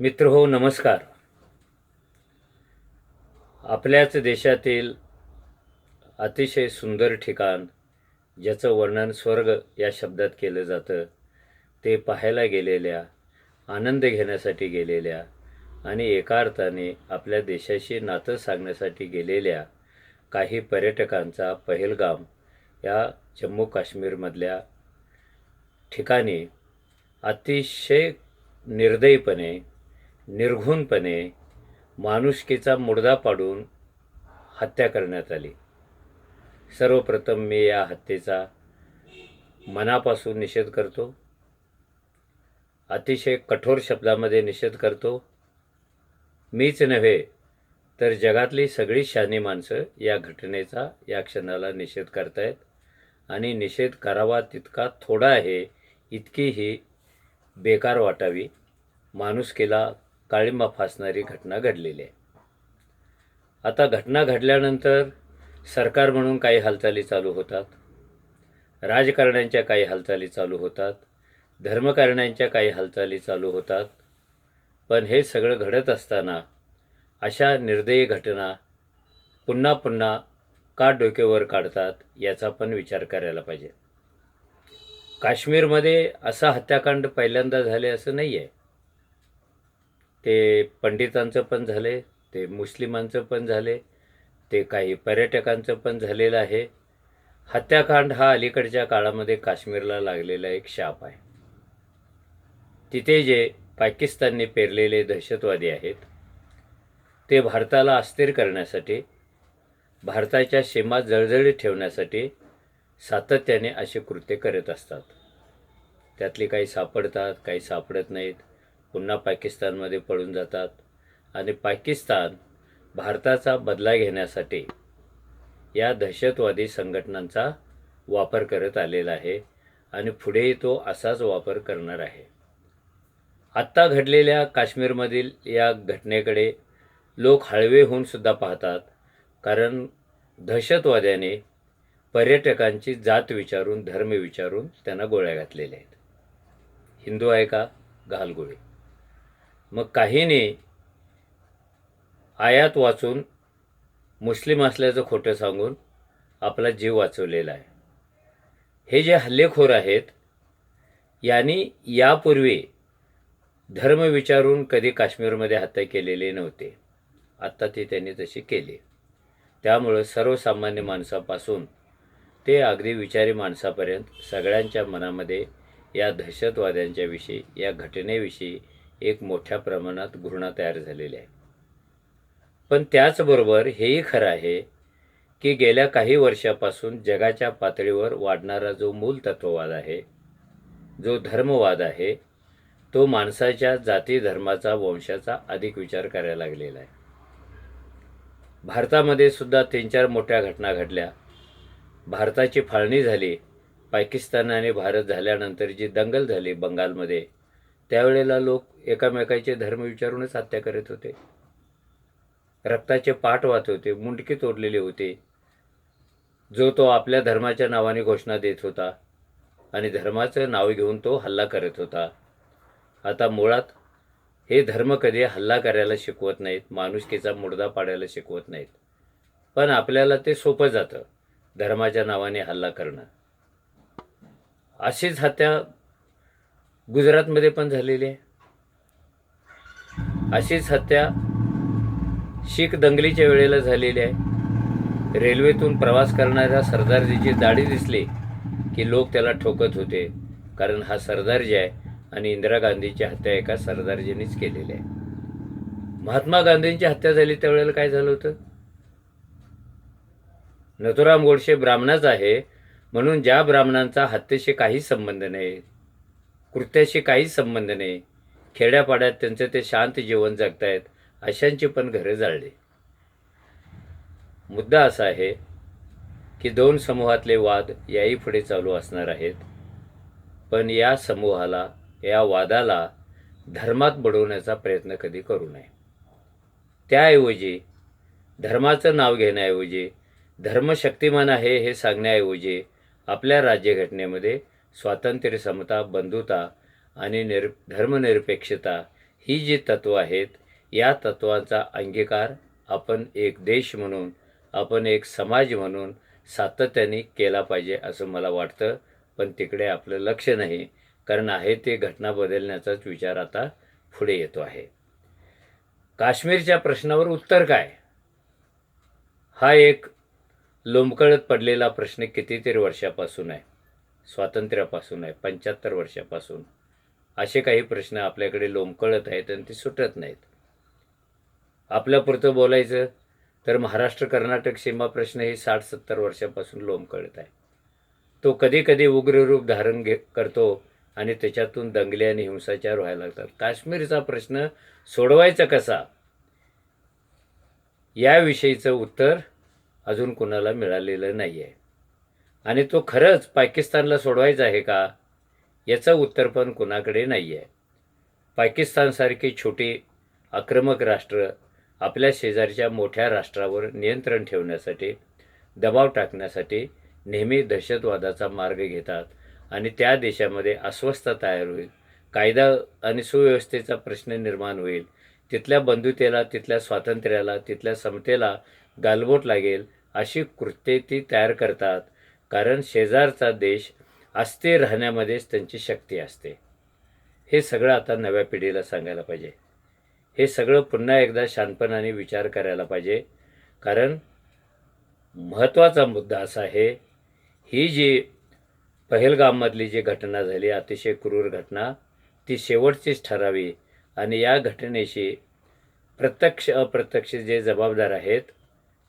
मित्र हो नमस्कार. आपल्याच देशातील अतिशय सुंदर ठिकाण ज्याचं वर्णन स्वर्ग या शब्दात केलं जातं ते पाहायला गेलेल्या आनंद घेण्यासाठी गेलेल्या आणि एका अर्थाने आपल्या देशाशी नातं सांगण्यासाठी गेलेल्या काही पर्यटकांचा पहिलगाम या जम्मू काश्मीरमधल्या ठिकाणी अतिशय निर्दयीपणे निर्घुणपणे माणुसकीचा मुडदा पाडून हत्या करण्यात आली. सर्वप्रथम मी या हत्येचा मनापासून निषेध करतो. अतिशय कठोर शब्दामध्ये निषेध करतो. मीच नव्हे तर जगातली सगळी शहाणी माणसं या घटनेचा या क्षणाला निषेध करतायत आणि निषेध करावा तितका थोडा आहे इतकी ही बेकार वाटावी. माणुसकीला काळिंबा फासणारी घटना घडलेली आहे. आता घटना घडल्यानंतर सरकार म्हणून काही हालचाली चालू होतात राजकारण्यांच्या काही हालचाली चालू होतात धर्मकारण्यांच्या काही हालचाली चालू होतात पण हे सगळं घडत असताना अशा निर्दयी घटना पुन्हा पुन्हा का डोक्यावर काढतात याचा पण विचार करायला पाहिजे. काश्मीरमध्ये असा हत्याकांड पहिल्यांदा झाले असं नाही आहे ते पंडितांचं पण झाले ते मुस्लिमांचं पण झाले ते काही पर्यटकांचं पण झालेलं आहे. हत्याकांड हा अलीकडच्या काळामध्ये काश्मीरला लागलेला एक शाप आहे. तिथे जे पाकिस्तानने पेरलेले दहशतवादी आहेत ते भारताला अस्थिर करण्यासाठी भारताच्या सीमा जळजळीत ठेवण्यासाठी सातत्याने असे कृत्य करत असतात. त्यातली काही सापडतात काही सापडत नाहीत. पुन्हा पाकिस्तानमध्ये पळून जातात. आणि पाकिस्तान भारताचा बदला घेण्यासाठी या दहशतवादी संघटनांचा वापर करत आलेला आहे आणि पुढेही तो असाच वापर करणार आहे. आत्ता घडलेल्या काश्मीरमधील या घटनेकडे लोक हळवे होऊन सुद्धा पाहतात कारण दहशतवाद्याने पर्यटकांची जात विचारून धर्म विचारून त्यांना गोळ्या घातलेल्या आहेत. हिंदू आहे का? घालगोळी मग काहीने आयात वाचून मुस्लिम असल्याचं खोटं सांगून आपला जीव वाचवलेला आहे. हे जे हल्लेखोर आहेत यांनी यापूर्वी धर्म विचारून कधी काश्मीरमध्ये हत्या केलेले नव्हते. आत्ता ते त्यांनी तशी केली. त्यामुळं सर्वसामान्य माणसापासून ते अगदी विचारी माणसापर्यंत सगळ्यांच्या मनामध्ये या दहशतवाद्यांच्याविषयी या घटनेविषयी एक मोठ्या प्रमाणात घृणा तयार झालेली आहे. पण त्याचबरोबर हेही खरं आहे की गेल्या काही वर्षापासून जगाच्या पातळीवर वाढणारा जो मूल तत्ववाद आहे जो धर्मवाद आहे तो माणसाच्या जाती धर्माचा वंशाचा अधिक विचार करायला लागलेला आहे. भारतामध्ये सुद्धा तीन चार मोठ्या घटना घडल्या. भारताची फाळणी झाली पाकिस्तान आणि भारत झाल्यानंतर जी दंगल झाली बंगालमध्ये त्यावेळेला लोक एकामेकाचे धर्म विचारूनच हत्या करत होते. रक्ताचे पाठ वाहत होते मुंडके तोडलेले होते. जो तो आपल्या धर्माच्या नावाने घोषणा देत होता आणि धर्माचं नाव घेऊन तो हल्ला करत होता. आता मुळात हे धर्म कधी हल्ला करायला शिकवत नाहीत माणुसकीचा मुडदा पाडायला शिकवत नाहीत. पण आपल्याला ते सोपं जातं धर्माच्या नावाने हल्ला करणं. अशीच हत्या गुजरातमध्ये पण झालेली आहे. अशीच हत्या शीख दंगलीच्या वेळेला झालेली आहे. रेल्वेतून प्रवास करणाऱ्या सरदारजीची दाढी दिसली की लोक त्याला ठोकत होते. कारण हा सरदारजी आहे आणि इंदिरा गांधीची हत्या एका सरदारजींनीच केलेली आहे. महात्मा गांधींची हत्या झाली त्यावेळेला काय झालं होतं? नथुराम गोडसे ब्राह्मणाच आहे म्हणून ज्या ब्राह्मणांचा हत्येशी काहीच संबंध नाही. कृत्याशी काहीच संबंध नाही. खेड्यापाड्यात त्यांचं ते शांत जीवन जगतायत अशांची पण घरे जाळली. मुद्दा असा आहे की दोन समूहातले वाद याही पुढे चालू असणार आहेत. पण या समूहाला या वादाला धर्मात बुडवण्याचा प्रयत्न कधी करू नये. त्याऐवजी धर्माचं नाव घेण्याऐवजी धर्म शक्तिमान आहे हे सांगण्याऐवजी आपल्या राज्यघटनेमध्ये स्वातंत्र्य समता बंधुता आणि निर धर्मनिरपेक्षता ही जी तत्त्व आहेत या तत्त्वांचा अंगीकार आपण एक देश म्हणून आपण एक समाज म्हणून सातत्याने केला पाहिजे असं मला वाटतं. पण तिकडे आपलं लक्ष नाही कारण आहे ते घटना बदलण्याचाच विचार आता पुढे येतो आहे. काश्मीरच्या प्रश्नावर उत्तर काय? हा एक लोंबकळत पडलेला प्रश्न कितीतरी वर्षापासून आहे. स्वातंत्र्यापासून आहे पंच्याहत्तर वर्षापासून. असे काही प्रश्न आपल्याकडे लोंबकळत आहेत आणि ते सुटत नाहीत. आपल्यापुरतं बोलायचं तर महाराष्ट्र कर्नाटक सीमा प्रश्न हे साठ सत्तर वर्षापासून लोंबकळत आहे. तो कधी कधी उग्र रूप धारण घे करतो आणि त्याच्यातून दंगले आणि हिंसाचार व्हायला लागतात. काश्मीरचा प्रश्न सोडवायचा कसा? याविषयीचं उत्तर अजून कुणाला मिळालेलं नाही आहे आणि तो खरंच पाकिस्तानला सोडवायचा आहे का? याचं उत्तर पण कुणाकडे नाही आहे पाकिस्तानसारखी छोटे आक्रमक राष्ट्र आपल्या शेजारच्या मोठ्या राष्ट्रावर नियंत्रण ठेवण्यासाठी दबाव टाकण्यासाठी नेहमी दहशतवादाचा मार्ग घेतात आणि त्या देशामध्ये अस्वस्थता तयार होईल. कायदा आणि सुव्यवस्थेचा प्रश्न निर्माण होईल. तिथल्या बंधुतेला तिथल्या स्वातंत्र्याला तिथल्या समतेला गालबोट लागेल अशी कृत्ये ती तयार करतात. कारण शेजारचा देश अस्थिर राहण्यामध्येच त्यांची शक्ती असते. हे सगळं आता नव्या पिढीला सांगायला पाहिजे. हे सगळं पुन्हा एकदा शांतपणाने विचार करायला पाहिजे. कारण महत्त्वाचा मुद्दा असा आहे ही जी पहलगाममधली जी घटना झाली अतिशय क्रूर घटना ती शेवटचीच ठरावी आणि या घटनेशी प्रत्यक्ष अप्रत्यक्ष जे जबाबदार आहेत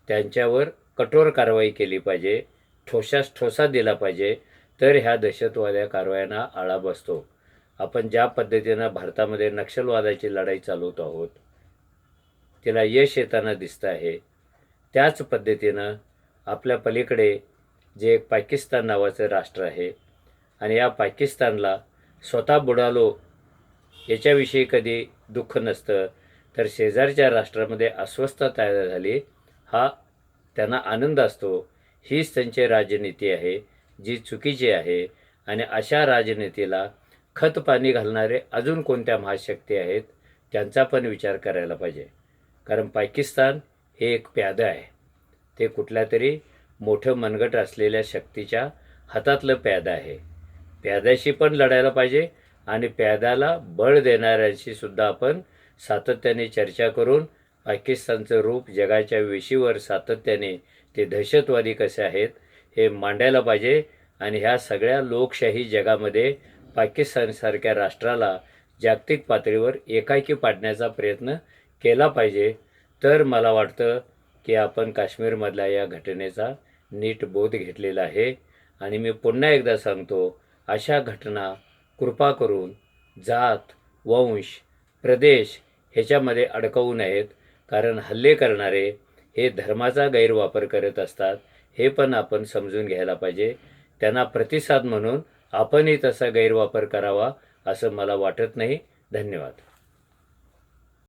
त्यांच्यावर कठोर कारवाई केली पाहिजे. ठोसास ठोसा दिला पाहिजे तर ह्या दहशतवाद्या कारवायांना आळा बसतो. आपण ज्या पद्धतीनं भारतामध्ये नक्षलवादाची लढाई चालवत आहोत तिला यश येताना दिसतं आहे. त्याच पद्धतीनं आपल्या पलीकडे जे एक पाकिस्तान नावाचं राष्ट्र आहे आणि या पाकिस्तानला स्वतः बुडालो याच्याविषयी कधी दुःख नसतं तर शेजारच्या राष्ट्रामध्ये अस्वस्थता तयार झाली हा त्यांना आनंद असतो. हीच त्यांची राजनीती आहे जी चुकीची आहे. आणि अशा राजनीतीला खत पाणी घालणारे अजून कोणत्या महाशक्ती आहेत त्यांचा पण विचार करायला पाहिजे. कारण पाकिस्तान हे एक प्यादं आहे. ते कुठल्या तरी मोठं मनगट असलेल्या शक्तीच्या हातातलं प्याद आहे. प्याद्याशी पण लढायला पाहिजे आणि प्याद्याला बळ देणाऱ्यांशी सुद्धा आपण सातत्याने चर्चा करून पाकिस्तानचं रूप जगाच्या वेशीवर सातत्याने ते दहशतवादी कसे आहेत हे मांडायला पाहिजे आणि ह्या सगळ्या लोकशाही जगामध्ये पाकिस्तानसारख्या राष्ट्राला जागतिक पातळीवर एकाएकी पाडण्याचा प्रयत्न केला पाहिजे. तर मला वाटतं की आपण काश्मीरमधल्या या घटनेचा नीट बोध घेतलेला आहे. आणि मी पुन्हा एकदा सांगतो अशा घटना कृपा करून जात वंश प्रदेश ह्याच्यामध्ये अडकवू नयेत. कारण हल्ले करणारे हे धर्माचा गैरवापर करत असतात हे पण आपण समजून घ्यायला पाहिजे. त्यांना प्रतिसाद म्हणून आपणही तसा गैरवापर करावा असं मला वाटत नाही. धन्यवाद.